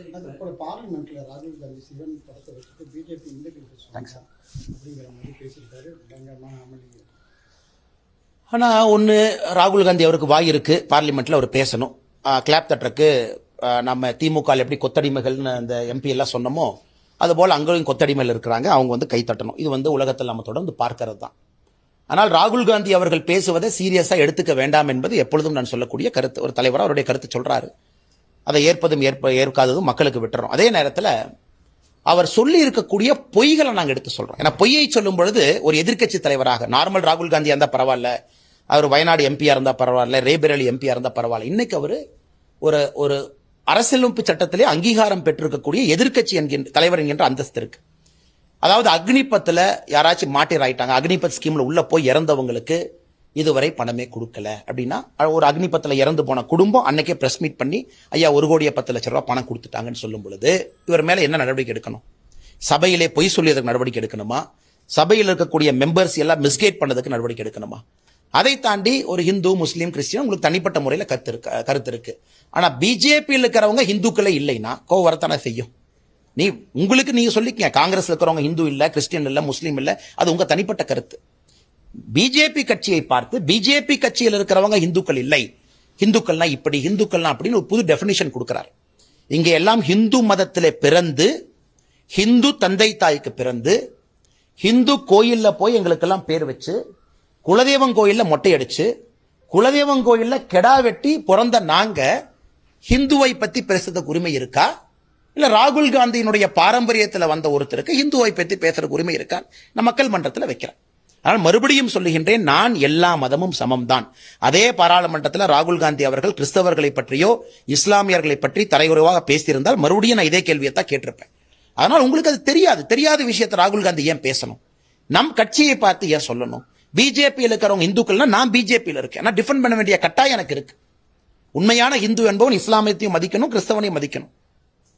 அதுக்கப்புறம் பார்லிமெண்ட்ல ராகுல் காந்தி சிவன் படத்தை வச்சுட்டு பிஜேபி இண்டிபெண்டன்ஸ் அப்படிங்கிற மாதிரி பேசியிருக்காரு பயங்கரமான அமளி. ஆனால் ஒன்று ராகுல் காந்தி அவருக்கு வாய் இருக்கு. பார்லிமெண்ட்ல அவர் பேசணும். கிளாப் தட்டுறக்கு நம்ம திமுக எப்படி கொத்தடிமைகள்னு அந்த எம்பி எல்லாம் சொன்னோமோ அதுபோல் அங்கேயும் கொத்தடிமைகள் இருக்கிறாங்க. அவங்க வந்து கை தட்டணும். இது வந்து உலகத்தில் நம்ம தொடர்ந்து பார்க்கறது தான். ஆனால் ராகுல் காந்தி அவர்கள் பேசுவதை சீரியஸா எடுத்துக்க வேண்டாம் என்பது எப்பொழுதும் நான் சொல்லக்கூடிய கருத்து. ஒரு தலைவராக அவருடைய கருத்து சொல்றாரு. அதை ஏற்பதும் ஏற்ப ஏற்காததும் மக்களுக்கு விட்டுறோம். அதே நேரத்தில் அவர் சொல்லி இருக்கக்கூடிய பொய்களை நாங்கள் எடுத்து சொல்றோம். ஏன்னா பொய்யை சொல்லும் பொழுது ஒரு எதிர்க்கட்சி தலைவராக நார்மல் ராகுல் காந்தியா இருந்தா பரவாயில்ல அவர் வயநாடு எம்பியா இருந்தா பரவாயில்ல ரேபரேலி எம்பியா இருந்தா பரவாயில்ல. இன்னைக்கு அவர் ஒரு ஒரு அரசியலமைப்பு சட்டத்திலே அங்கீகாரம் பெற்றிருக்கக்கூடிய எதிர்க்கட்சி என்கின்ற தலைவர் என்கின்ற அந்தஸ்து இருக்கு. அதாவது அக்னிபத்தில் யாராச்சும் மாட்டிராயிட்டாங்க அக்னிபத் ஸ்கீம்ல உள்ள போய் இறந்தவங்களுக்கு இதுவரை பணமே கொடுக்கல. அப்படின்னா ஒரு அக்னிபத்தில் இறந்து போன குடும்பம் அன்னைக்கே பிரஸ் மீட் பண்ணி ஐயா ஒரு கோடியே பத்து லட்ச ரூபா பணம் கொடுத்துட்டாங்கன்னு சொல்லும் பொழுது இவர் மேலே என்ன நடவடிக்கை எடுக்கணும்? சபையிலே பொய் சொல்லியதுக்கு நடவடிக்கை எடுக்கணுமா? சபையில் இருக்கக்கூடிய மெம்பர்ஸ் எல்லாம் மிஸ்கேட் பண்ணதுக்கு நடவடிக்கை எடுக்கணுமா? அதை தாண்டி ஒரு ஹிந்து முஸ்லீம் கிறிஸ்டியன் உங்களுக்கு தனிப்பட்ட முறையில் கருத்து இருக்கு கருத்து இருக்கு. ஆனால் பிஜேபியில் இருக்கிறவங்க ஹிந்துக்களே இல்லைன்னா கோவம் செய்யும். நீ உங்களுக்கு நீங்க சொல்லிக்கங்க. காங்கிரஸ் இருக்கிறவங்க ஹிந்து இல்லை கிறிஸ்டியன் இல்லை முஸ்லீம் இல்லை அது உங்க தனிப்பட்ட கருத்து. பிஜேபி கட்சியை பார்த்து பிஜேபி கட்சியில் இருக்கிறவங்க இந்துக்கள் இல்லை. இந்துக்கள்னா இப்படி இந்துக்கள்னா அப்படின்னு ஒரு புது டெபினிஷன் கொடுக்கிறார். இங்க எல்லாம் ஹிந்து மதத்திலே பிறந்து ஹிந்து தந்தை தாய்க்கு பிறந்து ஹிந்து கோயில்ல போய் எங்களுக்கெல்லாம் பேர் வச்சு குலதெய்வம் கோயில்ல மொட்டை அடிச்சு குலதெய்வம் கோயில்ல கெடா வெட்டி பிறந்த நாங்க ஹிந்துவை பத்தி பேசுறதுக்கு உரிமை இருக்கா? இல்ல ராகுல் காந்தியினுடைய பாரம்பரியத்தில் வந்த ஒருத்தருக்கு ஹிந்துவை பத்தி பேசுறதுக்கு உரிமை இருக்கா? நான் மக்கள் மன்றத்தில் வைக்கிறேன். ஆனால் மறுபடியும் சொல்லுகின்றேன் நான் எல்லா மதமும் சமம்தான். அதே பாராளுமன்றத்தில் ராகுல் காந்தி அவர்கள் கிறிஸ்தவர்களை பற்றியோ இஸ்லாமியர்களை பற்றி தலைகுறைவாக பேசியிருந்தால் மறுபடியும் நான் இதே கேள்வியை தான் கேட்டிருப்பேன். அதனால் உங்களுக்கு அது தெரியாது. தெரியாத விஷயத்தை ராகுல் காந்தி ஏன் பேசணும்? நம் கட்சியை பார்த்து ஏன் சொல்லணும்? பிஜேபியில் இருக்கிறவங்க இந்துக்கள்னா நான் பிஜேபியில் இருக்கேன். நான் டிஃபெண்ட் பண்ண வேண்டிய கட்டாயம் எனக்கு இருக்கு. உண்மையான இந்து என்பவன் இஸ்லாமியத்தையும் மதிக்கணும் கிறிஸ்தவனையும் மதிக்கணும்.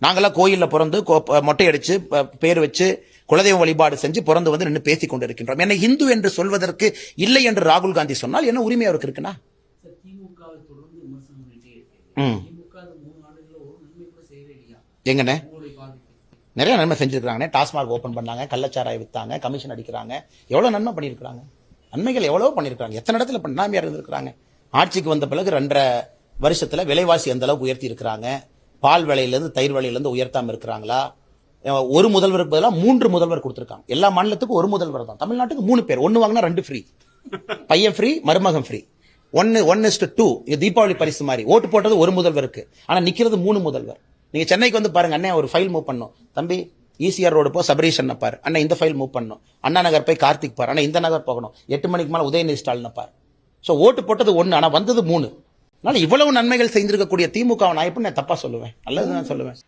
நாங்களாம் கோயிலில் பிறந்து கோ- மொட்டை அடிச்சு பேர் வச்சு குலதெய்வ வழிபாடு செஞ்சு பிறந்து வந்து நின்று பேசிக் கொண்டிருக்கின்றோம். என்னை இந்து என்று சொல்வதற்கு இல்லை என்று ராகுல் காந்தி சொன்னால் என்ன உரிமை அவருக்கு இருக்குன்னா? எங்கண்ணே? நிறைய நன்மை செஞ்சிருக்காங்க டாஸ்மாக் ஓபன் பண்ணாங்க கள்ளச்சாராய வித்தாங்க கமிஷன் அடிக்கிறாங்க. எவ்வளவு நன்மை பண்ணியிருக்காங்க நன்மைகள் எவ்வளவோ பண்ணியிருக்காங்க எத்தனை இடத்துல பண்ணாமையா இருந்திருக்காங்க ஆட்சிக்கு வந்த பிறகு ரெண்டரை வருஷத்துல விலைவாசி எந்த அளவுக்கு உயர்த்தி இருக்கிறாங்க? பால் விலையிலிருந்து தயிர் விலையிலிருந்து உயர்த்தாம இருக்கிறாங்களா? ஒரு முதல்வருக்கு பதிலாக மூன்று முதல்வர் கொடுத்துருக்காங்க. எல்லா மாநிலத்துக்கும் ஒரு முதல்வர் தான். தமிழ்நாட்டுக்கு மூணு பேர். ஒன்று வாங்கினா ரெண்டு ஃப்ரீ பையன் ஃப்ரீ மருமகன் ஃப்ரீ ஒன்னு ஒன் இஸ்ட் டூ இது தீபாவளி பரிசு மாதிரி. ஓட்டு போட்டது ஒரு முதல்வருக்கு. ஆனால் நிற்கிறது மூணு முதல்வர். நீங்கள் சென்னைக்கு வந்து பாருங்க அண்ணன் ஒரு ஃபைல் மூவ் பண்ணும். தம்பி ஈசிஆர் ரோடு போ சபரீஷன் பாரு. அண்ணா இந்த ஃபைல் மூவ் பண்ணும். அண்ணா நகர் போய் கார்த்திக் பாரு. அண்ணா இந்த நகர் போகணும். எட்டு மணிக்கு மேலே உதயநிதி ஸ்டாலின் பாரு. ஸோ ஓட்டு போட்டது ஒன்று ஆனால் வந்தது மூணு. அதனால இவ்வளவு நன்மைகள் செஞ்சிருக்கக்கூடிய திமுக நான் எப்படி நான் தப்பா சொல்லுவேன். நல்லது நான் சொல்லுவேன்.